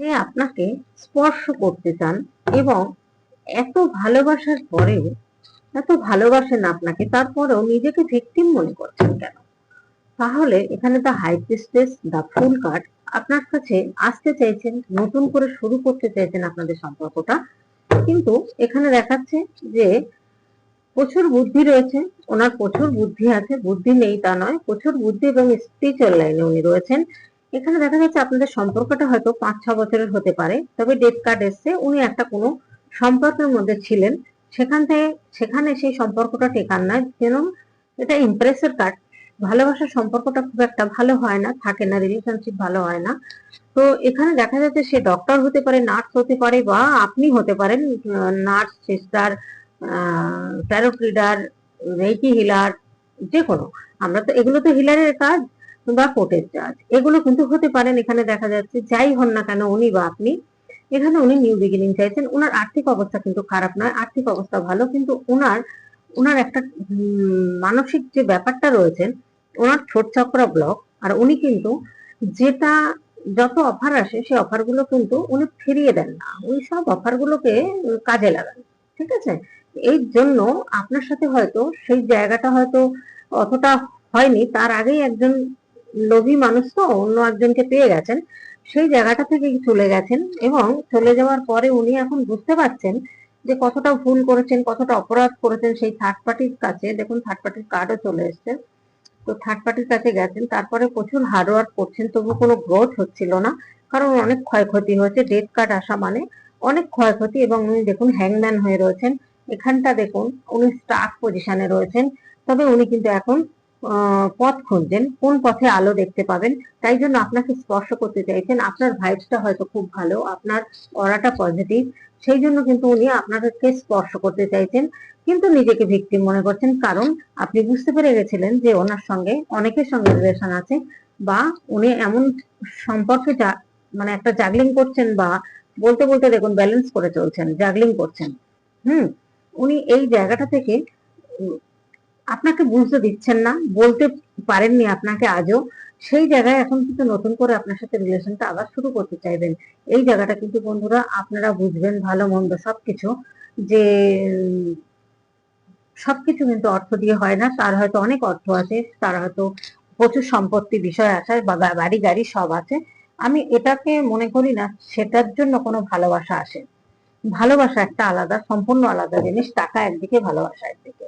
সে আপনাকে স্পর্শ করতে চান এবং এত ভালোবাসার পরেও, এত ভালোবাসেন আপনাকে, তারপরেও নিজেকে ভিকটিম মনে করছেন কেন? তাহলে এখানে the high priestess the fool card আপনার কাছে আসতে চাইছেন, নতুন করে শুরু করতে চাইছেন আপনাদের সম্পর্কটা। কিন্তু এখানে দেখাচ্ছে যে প্রচুর বুদ্ধি রয়েছে, ওনার প্রচুর বুদ্ধি আছে, বুদ্ধি নেই তা নয়, প্রচুর বুদ্ধি এবং স্পিরিচুয়াল লাইনে উনি রয়েছেন। এখানে দেখা যাচ্ছে আপনাদের সম্পর্কটা হয়তো পাঁচ, ছ বছরের হতে পারে। তবে ডেট কার্ড এসছে, উনি একটা কোনো সম্পর্কের মধ্যে ছিলেন। সেখান থেকে, সেখানে সেই সম্পর্কটা টেকার নয় যেন এটা ইমপ্রেসের কার্ড ভালোবাসার সম্পর্কটা খুব একটা ভালো হয় না, থাকে না রিলেশনশিপ ভালো হয় না। তো এখানে দেখা যাচ্ছে সে ডক্টর হতে পারে নার্স হতে পারে, বা আপনি হতে পারেন nurse sister tarot reader reiki healer যে কোনো। আমরা তো এগুলো তো হিলারের কাজ। বা কোর্টের চার্জ এগুলো কিন্তু হতে পারেন এখানে দেখা যাচ্ছে, যাই হন না কেন উনি বা আপনি, এখানে উনি নিউ বিগিনিং চাইছেন ওনার আর্থিক অবস্থা কিন্তু খারাপ নয়, আর্থিক অবস্থা ভালো, কিন্তু ওনার ওনার একটা মানসিক যে ব্যাপারটা রয়েছে, ওনার ছোট চক্রা ব্লক আর উনি কিন্তু যেটা, যত অফার আসে সেই অফারগুলো কিন্তু উনি ফিরিয়ে দেন না। ওই সব অফারগুলোকে কাজে লাগান, ঠিক আছে? এই জন্য আপনার সাথে হয়তো সেই জায়গাটা হয়তো অতটা হয়নি, তার আগেই একজন লোভী মানুষ তো, অন্য একজনকে পেয়ে গেছেন। সেই জায়গাটা থেকে চলে গেছেন এবং চলে যাওয়ার পরে উনি এখন বুঝতে পারছেন যে কতটা ভুল করেছেন, কতটা অপরাধ করেছেন সেই থার্ড পার্টির কাছে। দেখুন থার্ড পার্টির কার্ডও চলে এসছে। তো থার্ড পার্টির কাছে গেছেন, তারপরে প্রচুর হার্ডওয়ার্ক করছেন, তবু কোনো গ্রোথ হচ্ছিল না। কারণ অনেক ক্ষয়ক্ষতি হয়েছে ডেট কার্ড আসা মানে অনেক ক্ষয়ক্ষতি এবং উনি দেখুন হ্যাংম্যান হয়ে রয়েছেন। এখানটা দেখুন, উনি স্টার্ট পজিশনে রয়েছেন। তবে উনি কিন্তু এখন পথ খুঁজছেন, কোন পথে আলো দেখতে পাবেন, তাই জন্য আপনাকে স্পর্শ করতে চাইছেন। আপনার ভাইবসটা হয়তো খুব ভালো, আপনার অরাটা পজিটিভ সেই জন্য কিন্তু উনি আপনাদেরকে স্পর্শ করতে চাইছেন, কিন্তু নিজেকে ভিক্টিম মনে করছেন। কারণ আপনি বুঝতে পেরে গেছিলেন যে ওনার সঙ্গে অনেকের সঙ্গে রিলেশন আছে, বা উনি এমন সম্পর্কে মানে একটা জাগলিং করছেন বা বলতে বলতে দেখুন ব্যালেন্স করে চলছেন জাগলিং করছেন। হুম, উনি এই জায়গাটা থেকে আপনাকে বুঝতে দিচ্ছেন না, বলতে পারেননি আপনাকে আজও। সেই জায়গায় এখন কিন্তু নতুন করে আপনার সাথে রিলেশনটা আবার শুরু করতে চাইবেন। এই জায়গাটা কিন্তু বন্ধুরা আপনারা বুঝবেন ভালো মন্দ সবকিছু যে, সবকিছু কিন্তু অর্থ দিয়ে হয় না। তার হয়তো অনেক অর্থ আছে, তার হয়তো প্রচুর সম্পত্তি বিষয় আছে বা বাড়ি, গাড়ি সব আছে। আমি এটাকে মনে করি না, সেটার জন্য কোনো ভালোবাসা আসে। ভালোবাসা একটা আলাদা, সম্পূর্ণ আলাদা জিনিস, টাকা একদিকে, ভালোবাসা একদিকে।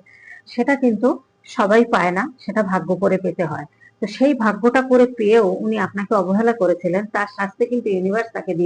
সেটা কিন্তু সবাই পায় না, সেটা ভাগ্য করে পেতে হয়। তো সেই ভাগ্যটা করে পেয়েও উনি আপনাকে অবহেলা করেছিলেন, তার শাস্তি কিন্তু ইউনিভার্স তাকে দিয়ে